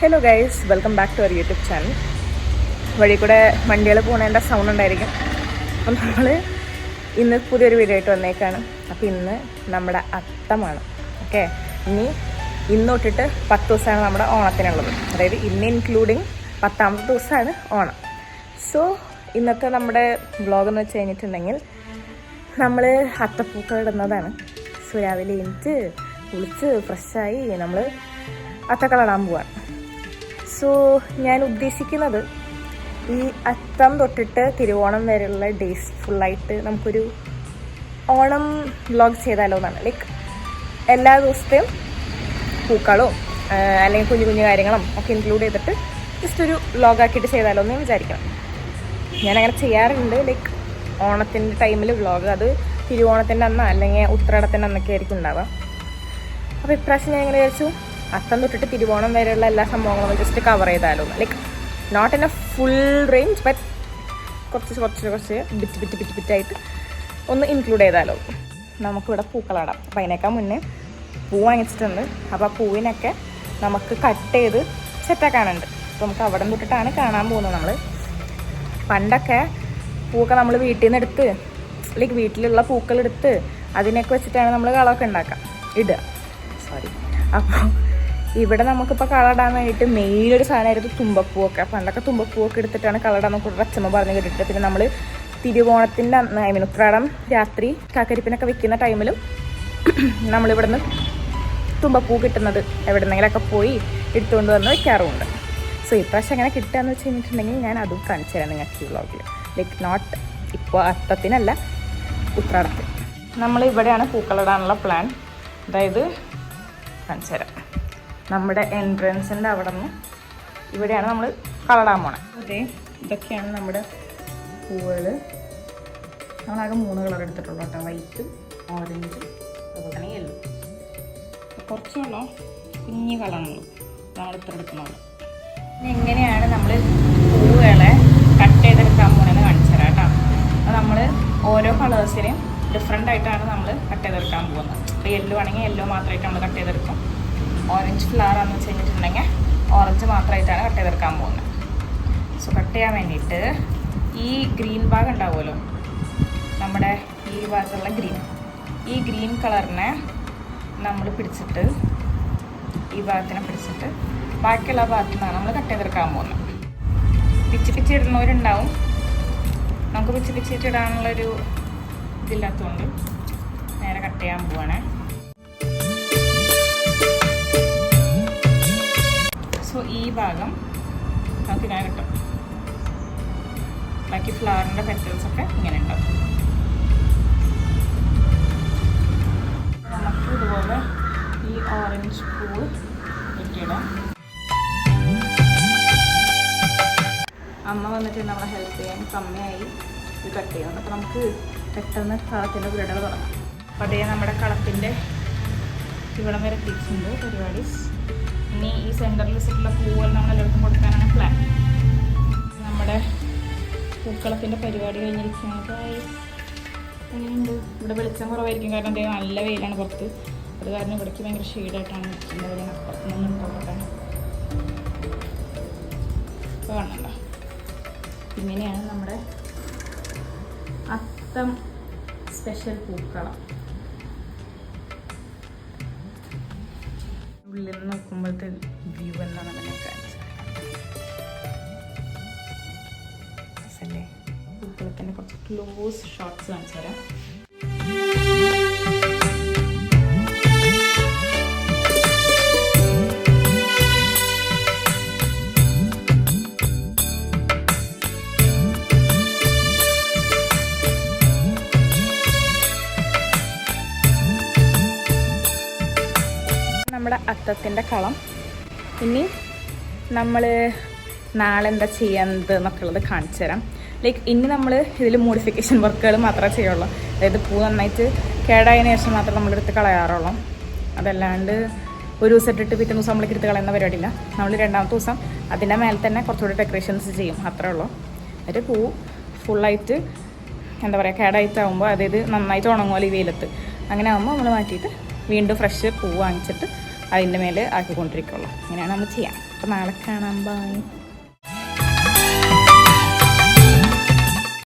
Hello guys welcome back to our YouTube channel വഴി കൂടെ വണ്ടികൾ പോകുന്നതിന്റെ സൗണ്ട് ഉണ്ടായിരിക്കും. അപ്പം നമ്മൾ ഇന്ന് പുതിയൊരു വീഡിയോ ആയിട്ട് വന്നേക്കാണ്. അപ്പോൾ ഇന്ന് നമ്മുടെ അത്തമാണ്. ഓക്കെ ഇനി ഇന്ന് തൊട്ടിട്ട് പത്ത് ദിവസമാണ് നമ്മുടെ ഓണത്തിനുള്ളത്. അതായത് ഇന്ന് ഇൻക്ലൂഡിങ് പത്താമത്തെ ദിവസമാണ് ഓണം. സോ ഇന്നത്തെ നമ്മുടെ വ്ളോഗ് എന്ന് വെച്ച് കഴിഞ്ഞിട്ടുണ്ടെങ്കിൽ നമ്മൾ അത്തപ്പൂക്കൾ ഇടുന്നതാണ്. സോ രാവിലെ എണീറ്റ് കുളിച്ച് ഫ്രഷായി നമ്മൾ അത്തക്കളടാൻ പോവാണ്. സോ ഞാൻ ഉദ്ദേശിക്കുന്നത് ഈ അത്തം തൊട്ടിട്ട് തിരുവോണം വരെയുള്ള ഡേയ്സ് ഫുള്ളായിട്ട് നമുക്കൊരു ഓണം വ്ളോഗ് ചെയ്താലോ എന്നാണ് ലൈക്ക് എല്ലാ ദിവസത്തെയും പൂക്കളും അല്ലെങ്കിൽ കുഞ്ഞു കുഞ്ഞു കാര്യങ്ങളും ഒക്കെ ഇൻക്ലൂഡ് ചെയ്തിട്ട് ജസ്റ്റ് ഒരു വ്ളോഗാക്കിയിട്ട് ചെയ്താലോ എന്ന് വിചാരിക്കണം. ഞാനങ്ങനെ ചെയ്യാറുണ്ട്. ലൈക്ക് ഓണത്തിന്റെ ടൈമിൽ വ്ളോഗ് അത് തിരുവോണത്തിന്റെ അന്ന് അല്ലെങ്കിൽ ഉത്രാടത്തിന്റെ അന്നൊക്കെ ആയിരിക്കും ഉണ്ടാവുക. അപ്പോൾ ഇപ്രാവശ്യം ഞാൻ എങ്ങനെ വിചാരിച്ചു? അത്തം തൊട്ടിട്ട് തിരുവോണം വരെയുള്ള എല്ലാ സംഭവങ്ങളും ജസ്റ്റ് കവർ ചെയ്താലോ. Like not in a full range but കുറച്ച് കുറച്ച് കുറച്ച് ബിറ്റ് ബിറ്റ് ബിറ്റ് ബിറ്റായിട്ട് ഒന്ന് ഇൻക്ലൂഡ് ചെയ്താലോ. നമുക്കിവിടെ പൂക്കളാടാം. അപ്പോൾ അതിനേക്കാൾ മുന്നേ പൂ വാങ്ങിച്ചിട്ടുണ്ട്. അപ്പോൾ ആ പൂവിനൊക്കെ നമുക്ക് കട്ട് ചെയ്ത് സെറ്റാക്കാനുണ്ട് അപ്പോൾ നമുക്ക് അവിടെ തൊട്ടിട്ടാണ് കാണാൻ പോകുന്നത് നമ്മൾ പണ്ടൊക്കെ പൂക്കൾ നമ്മൾ വീട്ടിൽ നിന്ന് എടുത്ത് ലൈക്ക് വീട്ടിലുള്ള പൂക്കളെടുത്ത് അതിനൊക്കെ വെച്ചിട്ടാണ് നമ്മൾ കളമൊക്കെ ഉണ്ടാക്കുക. ഇടുക. സോറി അപ്പോൾ ഇവിടെ നമുക്കിപ്പോൾ കളടാൻ വേണ്ടിയിട്ട് മെയിൻ ഒരു സാധനമായിരുന്നു തുമ്പപ്പൂവൊക്കെ. പണ്ടൊക്കെ തുമ്പപ്പൂവൊക്കെ എടുത്തിട്ടാണ് കളടാൻ നമുക്ക് അച്ഛമ്മ പറഞ്ഞു കേട്ടിട്ട് പിന്നെ നമ്മൾ തിരുവോണത്തിന്റെ ഐ മീൻ ഉത്രാടം രാത്രി കാക്കരിപ്പിനൊക്കെ വെക്കുന്ന ടൈമിലും നമ്മളിവിടുന്ന് തുമ്പപ്പൂ കിട്ടുന്നത് എവിടെന്നെങ്കിലൊക്കെ പോയി എടുത്തുകൊണ്ട് വന്ന് വെക്കാറുമുണ്ട്. സോ ഇപ്രാവശ്യം അങ്ങനെ കിട്ടുകയെന്ന് വെച്ച് കഴിഞ്ഞിട്ടുണ്ടെങ്കിൽ ഞാൻ അതും കാണിച്ചു തരാം നിങ്ങൾക്ക് ഈ വ്ളോഗിൽ ലൈക്ക് നോട്ട് ഇപ്പോൾ അത്തത്തിനല്ല ഉത്രാടത്തിൽ. നമ്മൾ ഇവിടെയാണ് പൂക്കളിടാനുള്ള പ്ലാൻ അതായത് കാണിച്ചു തരാം. നമ്മുടെ എൻട്രൻസിന്റെ അവിടെ നിന്ന് ഇവിടെയാണ് നമ്മൾ കളടാൻ പോണത് അതെ ഇതൊക്കെയാണ് നമ്മുടെ പൂവുകൾ നമ്മളാകെ മൂന്ന് കളർ എടുത്തിട്ടുള്ളൂ കേട്ടോ. വൈറ്റും ഓറഞ്ചും അതുപോലെ തന്നെ യെല്ലോ കുറച്ചുള്ളൂ കുഞ്ഞു കളറുള്ളൂ നമ്മൾ ഇത്ര എടുക്കുന്നുള്ളൂ ഇനി എങ്ങനെയാണ് നമ്മൾ പൂവുകളെ കട്ട് ചെയ്തെടുക്കാൻ പോകുന്നത് കാണിച്ചു തരാം കേട്ടോ. അപ്പോൾ നമ്മൾ ഓരോ കളേഴ്സിനെയും ഡിഫറെന്റ് ആയിട്ടാണ് നമ്മൾ കട്ട് ചെയ്തെടുക്കാൻ പോകുന്നത്. ഇപ്പോൾ യെല്ലോ ആണെങ്കിൽ യെല്ലോ മാത്രമായിട്ട് നമ്മൾ കട്ട് ചെയ്തെടുക്കും. ഓറഞ്ച് ഫ്ലവർ ആണെന്ന് വെച്ച് കഴിഞ്ഞിട്ടുണ്ടെങ്കിൽ ഓറഞ്ച് മാത്രമായിട്ടാണ് കട്ട് ചെയ്തെടുക്കാൻ പോകുന്നത്. സോ കട്ട് ചെയ്യാൻ വേണ്ടിയിട്ട് ഈ ഗ്രീൻ ഭാഗം ഉണ്ടാവുമല്ലോ? നമ്മുടെ ഈ ഭാഗത്തുള്ള ഗ്രീൻ. ഈ ഗ്രീൻ കളറിനെ നമ്മൾ പിടിച്ചിട്ട് ഈ ഭാഗത്തിനെ പിടിച്ചിട്ട് ബാക്കിയുള്ള ഭാഗത്തു നിന്നാണ് നമ്മൾ കട്ട് ചെയ്തെടുക്കാൻ പോകുന്നത്. പിച്ച് പിച്ച് ഇടുന്നവരുണ്ടാവും. നമുക്ക് പിച്ച് പിച്ചിട്ട് ഇടാനുള്ളൊരു ഇതില്ലാത്തതുകൊണ്ട് നേരെ കട്ട് ചെയ്യാൻ പോവാണേ. സോ ഈ ഭാഗം നമുക്ക് ഇങ്ങനെ കിട്ടും. ബാക്കി ഫ്ലവറിന്റെ പെറ്റൽസ് ഒക്കെ ഇങ്ങനെ ഉണ്ടാവും. നമുക്ക് ഇതുപോലെ ഈ ഓറഞ്ച് പൂവ് വെട്ടിയിടാം. അമ്മ വന്നിട്ട് നമ്മളെ ഹെൽപ്പ് ചെയ്യാൻ കമ്മിയായി. ഇത് കട്ട് ചെയ്യണം. അപ്പോൾ നമുക്ക് പെട്ടെന്ന് കളത്തിന്റെ ഗ്രഡകൾ തുടങ്ങാം. അപ്പോൾ അതേ നമ്മുടെ കളത്തിന്റെ ഇവിടം വരെ എത്തിച്ചിട്ടുണ്ട് പരിപാടി ഇനി ഈ സെന്ററിൽ വെച്ചിട്ടുള്ള പൂവുകൾ നമ്മൾ എല്ലാവർക്കും കൊടുക്കാനാണ് പ്ലാൻ നമ്മുടെ പൂക്കളത്തിന്റെ പരിപാടി കഴിഞ്ഞിരിക്കുന്നത് അങ്ങനെയുണ്ട് ഇവിടെ വെളിച്ചം കുറവായിരിക്കും. കാരണം അദ്ദേഹം നല്ല വെയിലാണ് പുറത്ത്. അത് കാരണം ഇവിടേക്ക് ഭയങ്കര ഷെയ്ഡായിട്ടാണ് നിൽക്കുന്നത് അപ്പുറത്ത് നിന്ന് പോകട്ടെ കാണണ്ട ഇങ്ങനെയാണ് നമ്മുടെ അത്തം സ്പെഷ്യൽ പൂക്കളം. ഉള്ളിൽ നിന്ന് നോക്കുമ്പോഴത്തെ വ്യൂ എന്നാണ് അങ്ങനെ കാണിച്ചത്. രസല്ലേ തന്നെ കുറച്ച് ക്ലോസ് ഷോട്ട്സ് കാണിച്ചു തരാം നമ്മുടെ അത്തത്തിന്റെ കളം. ഇനി നമ്മൾ നാളെ എന്താ ചെയ്യുന്നത് എന്നൊക്കെ ഉള്ളത് കാണിച്ചു തരാം. ലൈക്ക് ഇനി നമ്മൾ ഇതിൽ മോഡിഫിക്കേഷൻ വർക്കുകൾ മാത്രമേ ചെയ്യുള്ളൂ. അതായത് പൂ നന്നായിട്ട് കേടായതിനു ശേഷം മാത്രമേ നമ്മളെടുത്ത് കളയാറുള്ളൂ. അതല്ലാണ്ട് ഒരു ദിവസം ഇട്ടിട്ട് പിറ്റേ ദിവസം നമ്മളേക്ക് എടുത്ത് കളയുന്ന പരിപാടിയില്ല. നമ്മൾ രണ്ടാമത്തെ ദിവസം അതിന്റെ മേലെ തന്നെ കുറച്ചുകൂടി ഡെക്കറേഷൻസ് ചെയ്യും. അത്രേ ഉള്ളൂ. ഒരു പൂ ഫുള്ളായിട്ട് എന്താ പറയുക കേടായിട്ടാകുമ്പോൾ അതായത് നന്നായിട്ട് ഉണങ്ങുമല്ലോ ഈ വെയിലത്ത്. അങ്ങനെ ആകുമ്പോൾ നമ്മൾ മാറ്റിയിട്ട് വീണ്ടും ഫ്രഷ് പൂ വാങ്ങിച്ചിട്ട് അതിന്റെ മേലെ ആക്കിക്കൊണ്ടിരിക്കുള്ളൂ. അങ്ങനെയാണ് നമ്മൾ ചെയ്യാം അപ്പം നാളെ കാണാൻ ബൈ